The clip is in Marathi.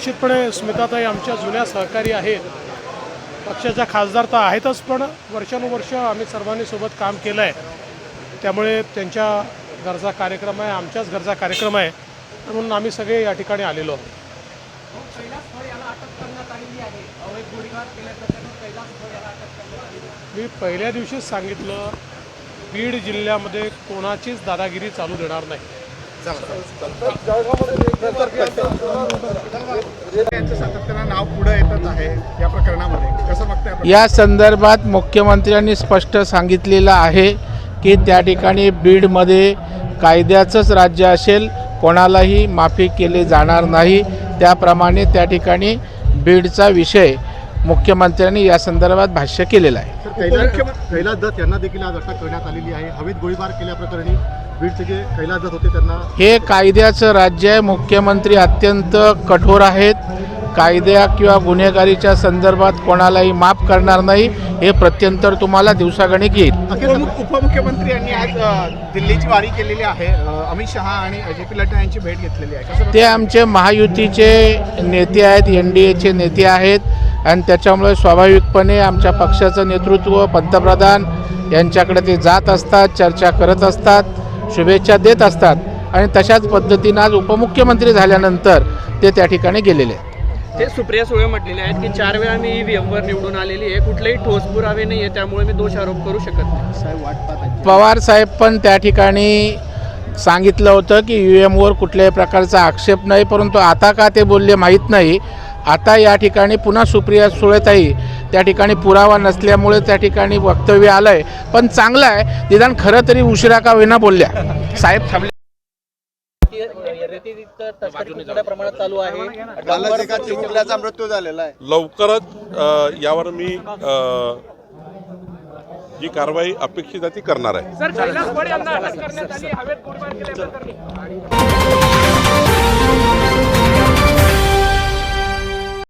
निश्चितपणे स्मिताताई आमच्या जुन्या सहकारी आहेत. पक्षाच्या खासदार तर आहेतच पण वर्षानुवर्ष आम्ही सर्वांनी सोबत काम केलं आहे त्यामुळे त्यांच्या घरचा कार्यक्रम आहे आमच्याच घरचा कार्यक्रम आहे. म्हणून आम्ही सगळे या ठिकाणी आलेलो आहोत. मी पहिल्या दिवशीच सांगितलं बीड जिल्ह्यामध्ये कोणाचीच दादागिरी चालू देणार नाही. नाव पुढे येतच आहे या प्रकरणामध्ये कसं बघताय आपण? या संदर्भात मुख्यमंत्र्यांनी स्पष्ट सांगितलेलं आहे की त्या ठिकाणी बीडमध्ये कायद्याचंच राज्य असेल कोणालाही माफी केली जाणार नाही. त्याप्रमाणे त्या ठिकाणी बीडचा विषय मुख्यमंत्र्यांनी या संदर्भात भाष्य केलेलं आहे. कैलास दत्त यांना देखील आज अटक करण्यात आलेली आहे. हवेत गोळीबार केल्याप्रकरणी बीडचे जे कैलास दत्त होते त्यांना हे कायद्याचं राज्य आहे. मुख्यमंत्री अत्यंत कठोर आहेत. कायद्या किंवा गुन्हेगारीच्या संदर्भात कोणालाही माफ करणार नाही. हे प्रत्यंतर तुम्हाला दिवसागणिक येईल. उपमुख- उपमुख्यमंत्री यांनी आज दिल्लीची वारी केलेली आहे. अमित शहा आणि जे पी नड्डा यांची भेट घेतलेली आहे. ते आमचे महायुतीचे नेते आहेत एन डी एचे नेते आहेत. आणि त्याच्यामुळे स्वाभाविकपणे आमच्या पक्षाचं नेतृत्व पंतप्रधान यांच्याकडे ते जात असतात चर्चा करत असतात. शुभेच्छा देत असतात आणि तशाच पद्धतीनं आज उपमुख्यमंत्री झाल्यानंतर ते त्या ठिकाणी गेलेले आहेत. ते सुप्रिया सुळे म्हटलेले आहेत की चार वेळा मी ईव्हीएम वर निवडून आलेली आहे. कुठलेही ठोस पुरावे नाही आहे त्यामुळे मी दोष आरोप करू शकत नाही. पवार साहेब पण त्या ठिकाणी सांगितलं होतं की यू एमवर कुठल्याही प्रकारचा आक्षेप नाही परंतु आता का ते बोलले माहीत नाही. आता या ठिकाणी पुन्हा सुप्रिया सुळेताई त्या ठिकाणी पुरावा नसल्यामुळे त्या ठिकाणी वक्तव्य आलं आहे पण चांगलं आहे. निदान खरं तरी उशिरा का होईना बोलल्या. साहेब थांबले. मृत्यू झालेला आहे. लवकरच अ, यावर मी अ, जी कारवाई अपेक्षित आहे ती करणार आहे. सर कैलास यांना अटक करण्यात आली. हवेत केल्याप्रकरणी.